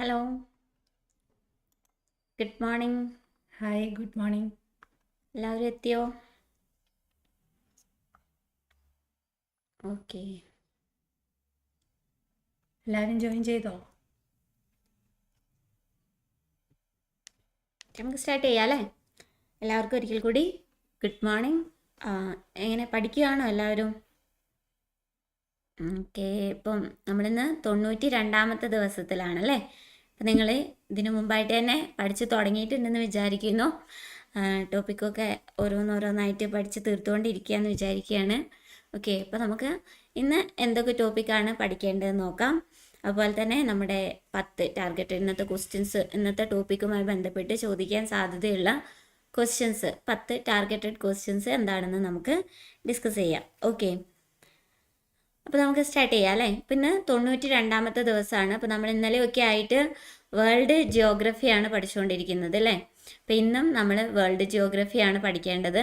Hello good morning hi good morning എല്ലാവരും എത്തിയോ? Okay എല്ലാവരും ജോയിൻ ചെയ്തോ? നമുക്ക് സ്റ്റാർട്ട് ചെയ്യാം അല്ലേ? എല്ലാവർക്കും ഒരിക്കൽ കൂടി ഗുഡ് മോർണിംഗ് എങ്ങനെ പഠിക്കുകയാണോ എല്ലാവരും? ഓക്കെ ഇപ്പം നമ്മളിന്ന് തൊണ്ണൂറ്റി രണ്ടാമത്തെ ദിവസത്തിലാണല്ലേ നിങ്ങൾ ഇതിനു മുമ്പായിട്ട് തന്നെ പഠിച്ച് തുടങ്ങിയിട്ടുണ്ടെന്ന് വിചാരിക്കുന്നു. ടോപ്പിക്കൊക്കെ ഓരോന്നോരോന്നായിട്ട് പഠിച്ച് തീർത്തുകൊണ്ടിരിക്കുകയെന്ന് വിചാരിക്കുകയാണ്. ഓക്കെ അപ്പോൾ നമുക്ക് ഇന്ന് എന്തൊക്കെ ടോപ്പിക്കാണ് പഠിക്കേണ്ടതെന്ന് നോക്കാം. അതുപോലെ തന്നെ നമ്മുടെ പത്ത് ടാർഗറ്റ് ഇന്നത്തെ ക്വസ്റ്റ്യൻസ് ഇന്നത്തെ ടോപ്പിക്കുമായി ബന്ധപ്പെട്ട് ചോദിക്കാൻ സാധ്യതയുള്ള ക്വസ്റ്റ്യൻസ് പത്ത് ടാർഗറ്റഡ് ക്വസ്റ്റ്യൻസ് എന്താണെന്ന് നമുക്ക് ഡിസ്കസ് ചെയ്യാം. ഓക്കെ അപ്പോൾ നമുക്ക് സ്റ്റാർട്ട് ചെയ്യാം അല്ലേ? പിന്നെ തൊണ്ണൂറ്റി രണ്ടാമത്തെ ദിവസമാണ്. അപ്പോൾ നമ്മൾ ഇന്നലെയൊക്കെ ആയിട്ട് വേൾഡ് ജിയോഗ്രഫിയാണ് പഠിച്ചുകൊണ്ടിരിക്കുന്നത് അല്ലേ? അപ്പോൾ ഇന്നും നമ്മൾ വേൾഡ് ജിയോഗ്രഫിയാണ് പഠിക്കേണ്ടത്.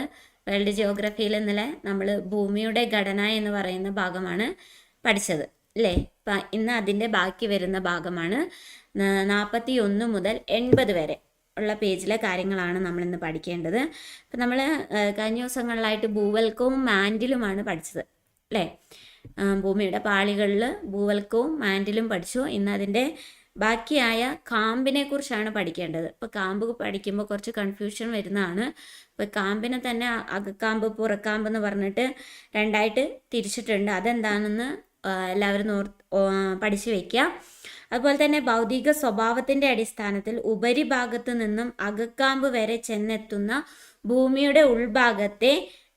വേൾഡ് ജിയോഗ്രഫിയിൽ ഇന്നലെ നമ്മൾ ഭൂമിയുടെ ഘടന എന്ന് പറയുന്ന ഭാഗമാണ് പഠിച്ചത് അല്ലേ? അപ്പം ഇന്ന് അതിന്റെ ബാക്കി വരുന്ന ഭാഗമാണ്. നാൽപ്പത്തി ഒന്ന് മുതൽ എൺപത് വരെ ഉള്ള പേജിലെ കാര്യങ്ങളാണ് നമ്മൾ ഇന്ന് പഠിക്കേണ്ടത്. അപ്പം നമ്മൾ കഴിഞ്ഞ ദിവസങ്ങളിലായിട്ട് ഭൂവൽക്കവും മാൻഡിലുമാണ് പഠിച്ചത് അല്ലേ? ഭൂമിയുടെ പാളികളിൽ ഭൂവൽക്കവും മാൻഡിലും പഠിച്ചു. ഇന്ന് അതിന്റെ ബാക്കിയായ കാമ്പിനെ കുറിച്ചാണ് പഠിക്കേണ്ടത്. ഇപ്പോൾ കാമ്പ് പഠിക്കുമ്പോൾ കുറച്ച് കൺഫ്യൂഷൻ വരുന്നതാണ്. ഇപ്പോൾ കാമ്പിനെ തന്നെ അകക്കാമ്പ് പുറക്കാമ്പ് എന്ന് പറഞ്ഞിട്ട് രണ്ടായിട്ട് തിരിച്ചിട്ടുണ്ട്. അതെന്താണെന്ന് എല്ലാവരും ഓർ പഠിച്ചു വയ്ക്കുക. അതുപോലെ തന്നെ ഭൗതിക സ്വഭാവത്തിന്റെ അടിസ്ഥാനത്തിൽ ഉപരിഭാഗത്ത് നിന്നും അകക്കാമ്പ് വരെ ചെന്നെത്തുന്ന ഭൂമിയുടെ ഉൾഭാഗത്തെ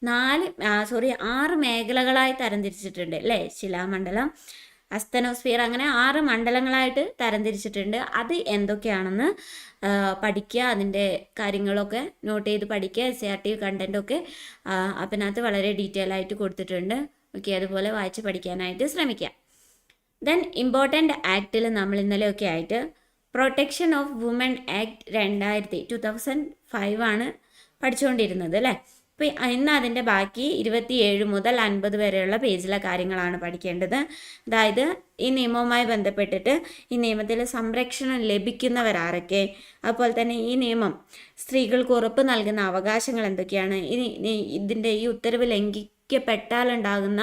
നാല് സോറി ആറ് മേഖലകളായി തരംതിരിച്ചിട്ടുണ്ട് അല്ലേ? ശിലാമണ്ഡലം അസ്തനോസ്ഫിയർ അങ്ങനെ ആറ് മണ്ഡലങ്ങളായിട്ട് തരംതിരിച്ചിട്ടുണ്ട്. അത് എന്തൊക്കെയാണെന്ന് പഠിക്കുക അതിന്റെ കാര്യങ്ങളൊക്കെ നോട്ട് ചെയ്ത് പഠിക്കുക എസ് ആർ ടി കണ്ടന്റൊക്കെ അതിനകത്ത് വളരെ ഡീറ്റെയിൽ ആയിട്ട് കൊടുത്തിട്ടുണ്ട്. ഓക്കെ അതുപോലെ വായിച്ച് പഠിക്കാനായിട്ട് ശ്രമിക്കുക. ദെൻ ഇമ്പോർട്ടന്റ് ആക്റ്റിൽ നമ്മൾ ഇന്നലെയൊക്കെ ആയിട്ട് പ്രൊട്ടക്ഷൻ ഓഫ് വുമൺ ആക്ട് രണ്ടായിരത്തി ടു തൗസൻഡ് ഫൈവ് ആണ് പഠിച്ചുകൊണ്ടിരുന്നത് അല്ലേ? അപ്പോൾ ഇന്ന് അതിന്റെ ബാക്കി ഇരുപത്തിയേഴ് മുതൽ അൻപത് വരെയുള്ള പേജിലെ കാര്യങ്ങളാണ് പഠിക്കേണ്ടത്. അതായത് ഈ നിയമവുമായി ബന്ധപ്പെട്ടിട്ട് ഈ നിയമത്തിൽ സംരക്ഷണം ലഭിക്കുന്നവരാരൊക്കെ? അതുപോലെ തന്നെ ഈ നിയമം സ്ത്രീകൾക്ക് ഉറപ്പ് നൽകുന്ന അവകാശങ്ങൾ എന്തൊക്കെയാണ്? ഇനി ഇതിന്റെ ഈ ഉത്തരവ് ലംഘിക്കപ്പെട്ടാലുണ്ടാകുന്ന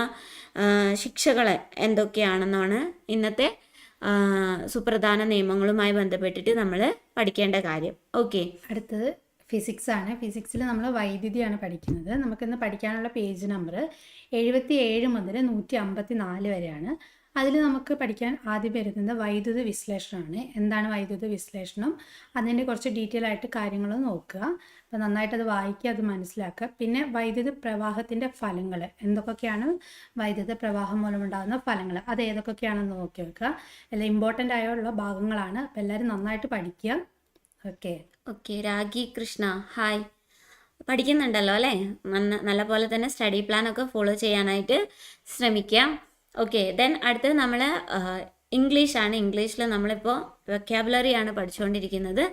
ശിക്ഷകൾ എന്തൊക്കെയാണെന്നാണ് ഇന്നത്തെ സുപ്രധാന നിയമങ്ങളുമായി ബന്ധപ്പെട്ടിട്ട് നമ്മൾ പഠിക്കേണ്ട കാര്യം. ഓക്കെ. അടുത്തത് ഫിസിക്സ് ആണ് ഫിസിക്സിൽ നമ്മൾ വൈദ്യുതിയാണ് പഠിക്കുന്നത്. നമുക്കിന്ന് പഠിക്കാനുള്ള പേജ് നമ്പർ എഴുപത്തി ഏഴ് മുതൽ നൂറ്റി അമ്പത്തി നാല് വരെയാണ്. അതിൽ നമുക്ക് പഠിക്കാൻ ആദ്യം വരുന്നത് വൈദ്യുത വിശ്ലേഷണമാണ്. എന്താണ് വൈദ്യുത വിശ്ലേഷണം? അതിന്റെ കുറച്ച് ഡീറ്റെയിൽ ആയിട്ട് കാര്യങ്ങൾ നോക്കുക. അപ്പോൾ നന്നായിട്ട് അത് വായിക്കുക അത് മനസ്സിലാക്കുക. പിന്നെ വൈദ്യുത പ്രവാഹത്തിന്റെ ഫലങ്ങൾ എന്തൊക്കെയാണ് വൈദ്യുത പ്രവാഹം മൂലമുണ്ടാകുന്ന ഫലങ്ങൾ അത് ഏതൊക്കെയാണെന്ന് നോക്കി വെക്കുക. എല്ലാം ഇമ്പോർട്ടന്റ് ആയുള്ള ഭാഗങ്ങളാണ്. അപ്പോൾ എല്ലാവരും നന്നായിട്ട് പഠിക്കുക. Okay. Okay Ragi Krishna hi. പഠിക്കുന്നുണ്ടല്ലോ അല്ലേ? നന്ന നല്ല പോലെ തന്നെ സ്റ്റഡി പ്ലാൻ ഒക്കെ ഫോളോ ചെയ്യാനായിട്ട് ശ്രമിക്കാം. ഓക്കെ ദെൻ അടുത്തത് നമ്മൾ ഇംഗ്ലീഷാണ്. ഇംഗ്ലീഷിൽ നമ്മളിപ്പോൾ വെക്കാബുലറി ആണ് പഠിച്ചുകൊണ്ടിരിക്കുന്നത്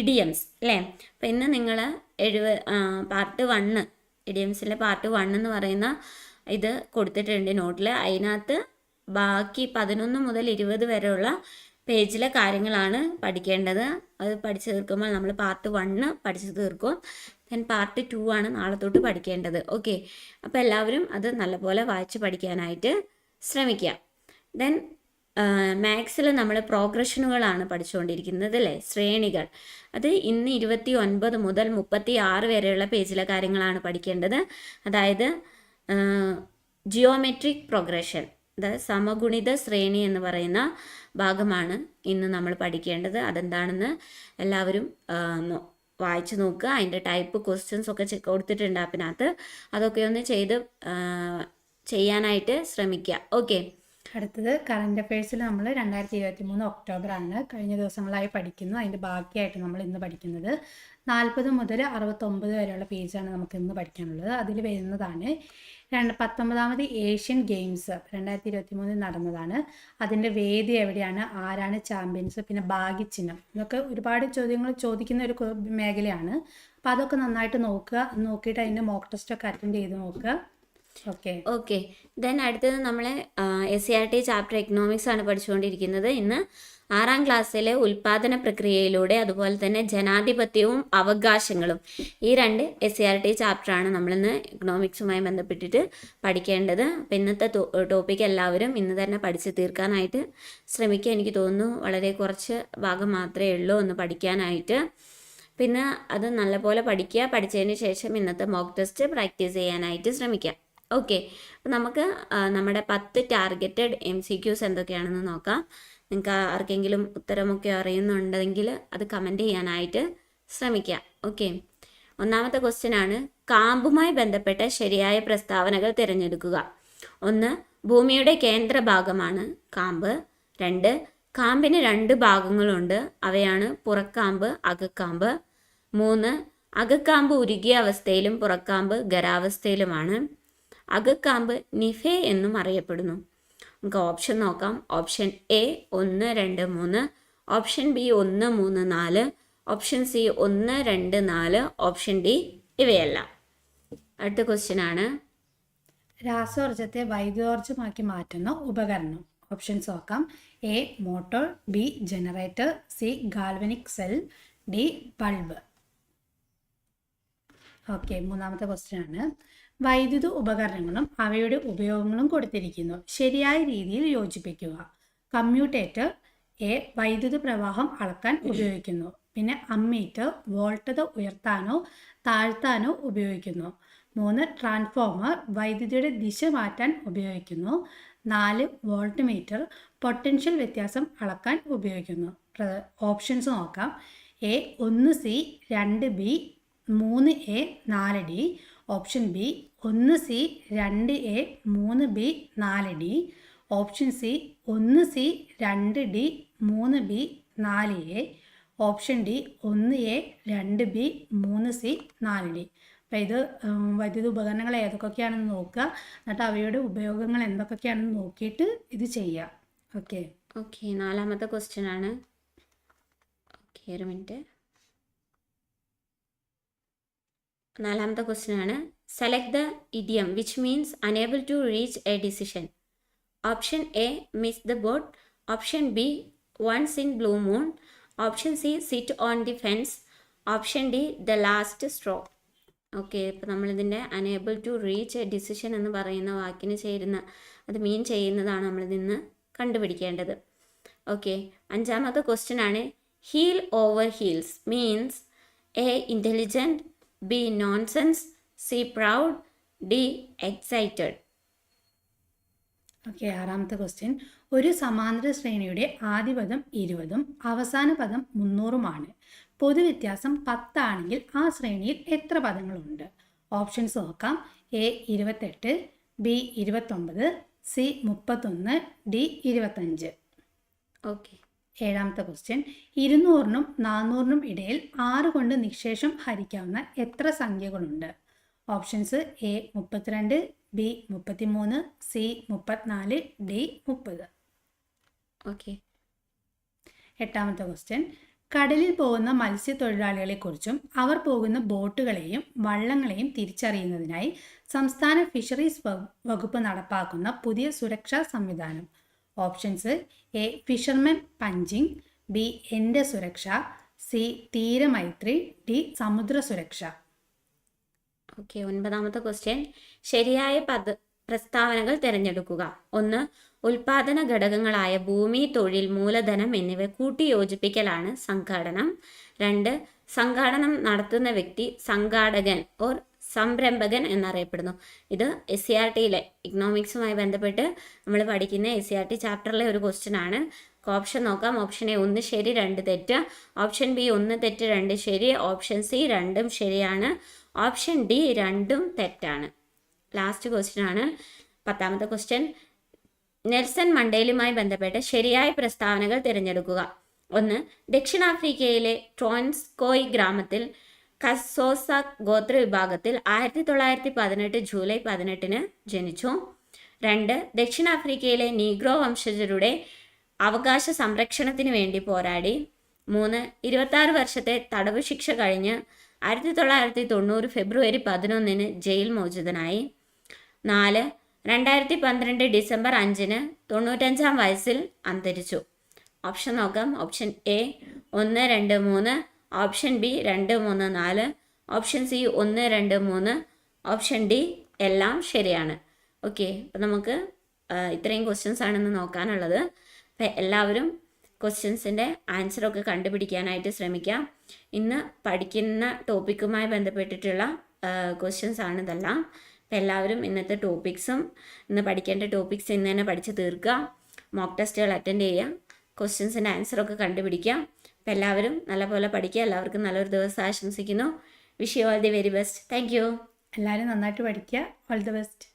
ഇഡിയംസ് അല്ലേ? അപ്പോൾ ഇന്ന് നിങ്ങൾ എഴുപ പാർട്ട് വണ്ണ് ഇഡിയംസിലെ പാർട്ട് വൺ എന്ന് പറയുന്ന ഇത് കൊടുത്തിട്ടുണ്ട് നോട്ടിൽ അതിനകത്ത് ബാക്കി പതിനൊന്ന് മുതൽ ഇരുപത് വരെയുള്ള പേജിലെ കാര്യങ്ങളാണ് പഠിക്കേണ്ടത്. അത് പഠിച്ചു തീർക്കുമ്പോൾ നമ്മൾ പാർട്ട് വണ്ണ് പഠിച്ചു തീർക്കും. ദെൻ പാർട്ട് ടു ആണ് നാളെ തൊട്ട് പഠിക്കേണ്ടത്. ഓക്കെ അപ്പോൾ എല്ലാവരും അത് നല്ലപോലെ വായിച്ച് പഠിക്കാനായിട്ട് ശ്രമിക്കുക. ദെൻ മാത്സിൽ നമ്മൾ പ്രോഗ്രഷനുകളാണ് പഠിച്ചുകൊണ്ടിരിക്കുന്നത് അല്ലേ ശ്രേണികൾ. അത് ഇന്ന് ഇരുപത്തി ഒൻപത് മുതൽ മുപ്പത്തി ആറ് വരെയുള്ള പേജിലെ കാര്യങ്ങളാണ് പഠിക്കേണ്ടത്. അതായത് ജിയോമെട്രിക് പ്രോഗ്രഷൻ അതായത് സമഗുണിത ശ്രേണി എന്ന് പറയുന്ന ഭാഗമാണ് ഇന്ന് നമ്മൾ പഠിക്കേണ്ടത്. അതെന്താണെന്ന് എല്ലാവരും വായിച്ചു നോക്കുക. അതിന്റെ ടൈപ്പ് ക്വസ്റ്റ്യൻസ് ഒക്കെ കൊടുത്തിട്ടുണ്ട് അതിനകത്ത്. അതൊക്കെ ഒന്ന് ചെയ്ത് ചെയ്യാനായിട്ട് ശ്രമിക്കുക. ഓക്കെ അടുത്തത് കറണ്ട് അഫയേഴ്സിൽ നമ്മൾ രണ്ടായിരത്തി ഇരുപത്തി മൂന്ന് ഒക്ടോബർ ആണ് കഴിഞ്ഞ ദിവസങ്ങളായി പഠിക്കുന്നു. അതിന്റെ ബാക്കിയായിട്ട് നമ്മൾ ഇന്ന് പഠിക്കുന്നത്. നാൽപ്പത് മുതൽ അറുപത്തൊമ്പത് വരെയുള്ള പേജാണ് നമുക്ക് ഇന്ന് പഠിക്കാനുള്ളത്. അതിൽ വരുന്നതാണ് രണ്ട് പത്തൊമ്പതാമത് ഏഷ്യൻ ഗെയിംസ് രണ്ടായിരത്തി ഇരുപത്തി മൂന്നിൽ നടന്നതാണ്. അതിന്റെ വേദി എവിടെയാണ്? ആരാണ് ചാമ്പ്യൻസ്? പിന്നെ ഭാഗ്യചിഹ്നം ഇതൊക്കെ ഒരുപാട് ചോദ്യങ്ങൾ ചോദിക്കുന്ന ഒരു മേഖലയാണ്. അപ്പോൾ അതൊക്കെ നന്നായിട്ട് നോക്കുക. നോക്കിയിട്ട് അതിന്റെ മോക്ക് ടെസ്റ്റ് ഒക്കെ അറ്റൻഡ് ചെയ്ത് നോക്കുക. ഓക്കെ. ഓക്കെ. ദെൻ അടുത്തത് നമ്മൾ S C R T chapter economics ആണ് പഠിച്ചുകൊണ്ടിരിക്കുന്നത്. ഇന്ന് ആറാം ക്ലാസ്സിലെ ഉൽപാദന പ്രക്രിയയിലൂടെ അതുപോലെ തന്നെ ജനാധിപത്യവും അവകാശങ്ങളും. ഈ രണ്ട് എസ് സി ആർ ടി ചാപ്റ്ററാണ് നമ്മളിന്ന് ഇക്കണോമിക്സുമായി ബന്ധപ്പെട്ടിട്ട് പഠിക്കേണ്ടത്. അപ്പം ഇന്നത്തെ ടോപ്പിക് എല്ലാവരും ഇന്ന് തന്നെ പഠിച്ച് തീർക്കാനായിട്ട് ശ്രമിക്കുക. എനിക്ക് തോന്നുന്നു വളരെ കുറച്ച് ഭാഗം മാത്രമേ ഉള്ളൂ ഒന്ന് പഠിക്കാനായിട്ട്. പിന്നെ അത് നല്ലപോലെ പഠിക്കുക. പഠിച്ചതിന് ശേഷം ഇന്നത്തെ മോക്ക് ടെസ്റ്റ് പ്രാക്ടീസ് ചെയ്യാനായിട്ട് ശ്രമിക്കുക. ഓക്കെ നമുക്ക് നമ്മുടെ പത്ത് ടാർഗറ്റഡ് എം സി ക്യൂസ് എന്തൊക്കെയാണെന്ന് നോക്കാം. നിങ്ങൾക്ക് ആർക്കെങ്കിലും ഉത്തരമൊക്കെ അറിയുന്നുണ്ടെങ്കിൽ അത് കമന്റ് ചെയ്യാനായിട്ട് ശ്രമിക്കുക ഓക്കെ ഒന്നാമത്തെ ക്വസ്റ്റ്യൻ ആണ് കാമ്പുമായി ബന്ധപ്പെട്ട ശരിയായ പ്രസ്താവനകൾ തിരഞ്ഞെടുക്കുക. ഒന്ന് ഭൂമിയുടെ കേന്ദ്ര ഭാഗമാണ് കാമ്പ്. രണ്ട് കാമ്പിന് രണ്ട് ഭാഗങ്ങളുണ്ട് അവയാണ് പുറക്കാമ്പ് അകക്കാമ്പ്. മൂന്ന് അകക്കാമ്പ് ഉരുകിയ അവസ്ഥയിലും പുറക്കാമ്പ് ഖരാവസ്ഥയിലുമാണ് അകക്കാമ്പ് നിഫെ എന്നും അറിയപ്പെടുന്നു. നമുക്ക് ഓപ്ഷൻ നോക്കാം. ഓപ്ഷൻ എ ഒന്ന് രണ്ട് മൂന്ന്. ഓപ്ഷൻ ബി ഒന്ന് മൂന്ന് നാല്. ഓപ്ഷൻ സി ഒന്ന് രണ്ട് നാല്. ഓപ്ഷൻ ഡി ഇവയല്ല. അടുത്ത ക്വസ്റ്റ്യൻ ആണ്. രാസോർജത്തെ വൈദ്യോർജമാക്കി മാറ്റുന്ന ഉപകരണം. ഓപ്ഷൻസ് നോക്കാം. A motor B generator C galvanic cell D bulb okay മൂന്നാമത്തെ ക്വസ്റ്റ്യൻ ആണ്. വൈദ്യുത ഉപകരണങ്ങളും അവയുടെ ഉപയോഗങ്ങളും കൊടുത്തിരിക്കുന്നു. ശരിയായ രീതിയിൽ യോജിപ്പിക്കുക. കമ്മ്യൂട്ടേറ്റർ എ വൈദ്യുത പ്രവാഹം അളക്കാൻ ഉപയോഗിക്കുന്നു. പിന്നെ അമ്മീറ്റർ വോൾട്ടത ഉയർത്താനോ താഴ്ത്താനോ ഉപയോഗിക്കുന്നു. മൂന്ന് ട്രാൻസ്ഫോമർ വൈദ്യുതിയുടെ ദിശ മാറ്റാൻ ഉപയോഗിക്കുന്നു. നാല് വോൾട്ട് മീറ്റർ പൊട്ടൻഷ്യൽ വ്യത്യാസം അളക്കാൻ ഉപയോഗിക്കുന്നു. ഓപ്ഷൻസ് നോക്കാം. എ ഒന്ന് സി രണ്ട് ബി മൂന്ന് എ നാല് ഡി. ഓപ്ഷൻ ബി ഒന്ന് സി രണ്ട് എ മൂന്ന് ബി നാല് ഡി. ഓപ്ഷൻ സി ഒന്ന് സി രണ്ട് ഡി മൂന്ന് ബി നാല് എ. ഓപ്ഷൻ ഡി ഒന്ന് എ രണ്ട് ബി മൂന്ന് സി നാല് ഡി. അപ്പോൾ ഇത് വൈദ്യുത ഉപകരണങ്ങൾ ഏതൊക്കെയാണെന്ന് നോക്കുക. എന്നിട്ട് അവയുടെ ഉപയോഗങ്ങൾ എന്തൊക്കെയാണെന്ന് നോക്കിയിട്ട് ഇത് ചെയ്യുക. ഓക്കെ? ഓക്കെ നാലാമത്തെ ക്വസ്റ്റ്യൻ ആണ്. ഓക്കെ ഒരു മിനിറ്റ്. നാലാമത്തെ ക്വസ്റ്റ്യൻ ആണ്. Select the idiom which means enable to reach a decision option A miss the boat option B once in blue moon option C sit on the fence option D the last straw okay ഇപ്പോൾ നമ്മളിതിന്റെ enable to reach a decision എന്ന് പറയുന്ന വാക്കിന് ചേരുന്ന അത് മീൻ ചെയ്യുന്നതാണ് നമ്മളിതിന്ന് കണ്ടുപിടിക്കേണ്ടത്. Okay അഞ്ചാമത്തെ question ആണ്. Heel over heels means A intelligent B nonsense C proud D excited okay ആറാമത്തെ ക്വസ്റ്റ്യൻ ഒരു സമാന്തര ശ്രേണിയുടെ ആദ്യ പദം ഇരുപതും അവസാന പദം മുന്നൂറുമാണ്. പൊതുവ്യത്യാസം പത്താണെങ്കിൽ ആ ശ്രേണിയിൽ എത്ര പദങ്ങളുണ്ട്? ഓപ്ഷൻസ് നോക്കാം. എ ഇരുപത്തെട്ട് ബി ഇരുപത്തൊമ്പത് സി മുപ്പത്തൊന്ന് ഡി ഇരുപത്തഞ്ച്. ഓക്കെ ഏഴാമത്തെ ക്വസ്റ്റ്യൻ ഇരുന്നൂറിനും നാനൂറിനും ഇടയിൽ ആറ് കൊണ്ട് നിശേഷം ഹരിക്കാവുന്ന എത്ര സംഖ്യകളുണ്ട്? ഓപ്ഷൻസ് എ മുപ്പത്തിരണ്ട് ബി മുപ്പത്തിമൂന്ന് സി മുപ്പത്തിനാല് ഡി മുപ്പത്. ഓക്കെ എട്ടാമത്തെ ക്വസ്റ്റ്യൻ കടലിൽ പോകുന്ന മത്സ്യത്തൊഴിലാളികളെക്കുറിച്ചും അവർ പോകുന്ന ബോട്ടുകളെയും വള്ളങ്ങളെയും തിരിച്ചറിയുന്നതിനായി സംസ്ഥാന ഫിഷറീസ് വകുപ്പ് നടപ്പാക്കുന്ന പുതിയ സുരക്ഷാ സംവിധാനം. Options A fishermen punching B എന്റെ സുരക്ഷ സി തീരമൈത്രി ഡി സമുദ്ര സുരക്ഷ. ഓക്കെ ഒൻപതാമത്തെ ക്വസ്റ്റ്യൻ ശരിയായ പദ പ്രസ്താവനകൾ തിരഞ്ഞെടുക്കുക. ഒന്ന് ഉൽപാദന ഘടകങ്ങളായ ഭൂമി തൊഴിൽ മൂലധനം എന്നിവ കൂട്ടിയോജിപ്പിക്കലാണ് സംഘാടനം. രണ്ട് സംഘാടനം നടത്തുന്ന വ്യക്തി സംഘാടകൻ ഓർ സംരംഭകൻ എന്നറിയപ്പെടുന്നു. ഇത് എസ് സി ആർ ടിയിലെ ഇക്കണോമിക്സുമായി ബന്ധപ്പെട്ട് നമ്മൾ പഠിക്കുന്ന എസ് സി ആർ ടി ചാപ്റ്ററിലെ ഒരു ക്വസ്റ്റ്യൻ ആണ്. ഓപ്ഷൻ നോക്കാം. ഓപ്ഷൻ എ ഒന്ന് ശരി രണ്ട് തെറ്റ്. ഓപ്ഷൻ ബി ഒന്ന് തെറ്റ് രണ്ട് ശരി. ഓപ്ഷൻ സി രണ്ടും ശരിയാണ്. ഓപ്ഷൻ ഡി രണ്ടും തെറ്റാണ്. ലാസ്റ്റ് ക്വസ്റ്റ്യൻ ആണ്. പത്താമത്തെ ക്വസ്റ്റ്യൻ നെൽസൺ മണ്ടേലുമായി ബന്ധപ്പെട്ട് ശരിയായ പ്രസ്താവനകൾ തിരഞ്ഞെടുക്കുക. ഒന്ന് ദക്ഷിണാഫ്രിക്കയിലെ ട്രോൻസ്കോയ് ഗ്രാമത്തിൽ കസോസ ഗോത്ര വിഭാഗത്തിൽ ആയിരത്തി തൊള്ളായിരത്തി പതിനെട്ട് ജൂലൈ പതിനെട്ടിന് ജനിച്ചു. രണ്ട് ദക്ഷിണാഫ്രിക്കയിലെ നീഗ്രോ വംശജരുടെ അവകാശ സംരക്ഷണത്തിന് വേണ്ടി പോരാടി. മൂന്ന് ഇരുപത്താറ് വർഷത്തെ തടവ് ശിക്ഷ കഴിഞ്ഞ് ആയിരത്തി തൊള്ളായിരത്തി തൊണ്ണൂറ് ഫെബ്രുവരി പതിനൊന്നിന് ജയിൽ മോചിതനായി. നാല് രണ്ടായിരത്തി പന്ത്രണ്ട് ഡിസംബർ അഞ്ചിന് തൊണ്ണൂറ്റഞ്ചാം വയസ്സിൽ അന്തരിച്ചു. ഓപ്ഷൻ നോക്കാം. ഓപ്ഷൻ എ ഒന്ന് രണ്ട് മൂന്ന് ഓപ്ഷൻ ബി രണ്ട് മൂന്ന് നാല് ഓപ്ഷൻ സി ഒന്ന് രണ്ട് മൂന്ന് ഓപ്ഷൻ ഡി എല്ലാം ശരിയാണ്. ഓക്കെ അപ്പം നമുക്ക് ഇത്രയും ക്വസ്റ്റ്യൻസ് ആണെന്ന് നോക്കാനുള്ളത്. അപ്പം എല്ലാവരും ക്വസ്റ്റ്യൻസിന്റെ ആൻസറൊക്കെ കണ്ടുപിടിക്കാനായിട്ട് ശ്രമിക്കാം. ഇന്ന് പഠിക്കുന്ന ടോപ്പിക്കുമായി ബന്ധപ്പെട്ടിട്ടുള്ള ക്വസ്റ്റ്യൻസ് ആണ് ഇതെല്ലാം. അപ്പം എല്ലാവരും ഇന്നത്തെ ടോപ്പിക്സും ഇന്ന് പഠിക്കേണ്ട ടോപ്പിക്സ് ഇന്ന് തന്നെ പഠിച്ച് തീർക്കുക. മോക്ക് ടെസ്റ്റുകൾ അറ്റൻഡ് ചെയ്യുക. ക്വസ്റ്റ്യൻസിന്റെ ആൻസറൊക്കെ കണ്ടുപിടിക്കാം. അപ്പം എല്ലാവരും നല്ലപോലെ പഠിക്കുക എല്ലാവർക്കും നല്ലൊരു ദിവസം ആശംസിക്കുന്നു. Wish you all the very best thank you എല്ലാവരും നന്നായിട്ട് പഠിക്കുക. All the best